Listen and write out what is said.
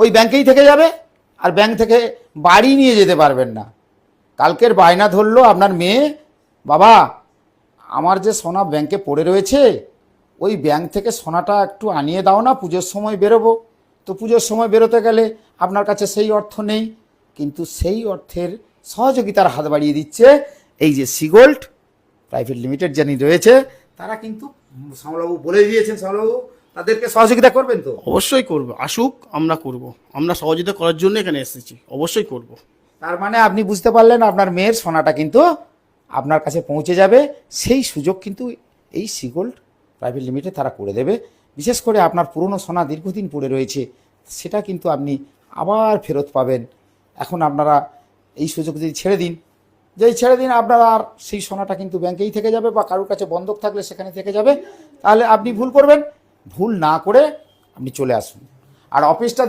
ওই ব্যাংকেই থেকে যাবে আর ব্যাংক থেকে বাড়ি নিয়ে যেতে পারবেন না। কালকের বায়না ধরলো আপনার মেয়ে, বাবা, আমার যে সোনা ব্যাংকে পড়ে রয়েছে, ওই ব্যাংক থেকে সোনাটা একটু আনিয়ে দাও না, পুজোর সময় বেরোবো। তো পুজোর সময় বেরোতে গেলে আপনার কাছে সেই অর্থ নেই, কিন্তু সেই অর্থের সহযোগিতার হাত বাড়িয়ে দিচ্ছে এই যে সিগোল্ড প্রাইভেট লিমিটেড যিনি রয়েছে, তারা কিন্তু শ্যামলাবাবু বলে দিয়েছেন, শ্যামলাবাবু। তাদেরকে সহযোগিতা করবেন তো? অবশ্যই করব। আসুক আমরা করব। আমরা সহযোগিতা করার জন্য এখানে এসেছি। অবশ্যই করব। তার মানে আপনি বুঝতে পারলেন আপনার মেয়ের সোনাটা কিন্তু আপনার কাছে পৌঁছে যাবে। সেই সুযোগ কিন্তু এই সিগোল্ড প্রাইভেট লিমিটেড তারা করে দেবে। বিশেষ করে আপনার পুরনো সোনা দীর্ঘদিন পড়ে রয়েছে সেটা কিন্তু আপনি আবার ফেরত পাবেন। এখন আপনারা এই সুযোগ যদি ছেড়ে দিন যেই ছেড়ে দিন আপনার আর সেই সোনাটা কিন্তু ব্যাংকেই থেকে যাবে বা কারোর কাছে বন্ধক থাকলে সেখানে থেকে যাবে তাহলে আপনি ভুল করবেন। ভুল না করে আপনি চলে আসুন। আর অফিসটা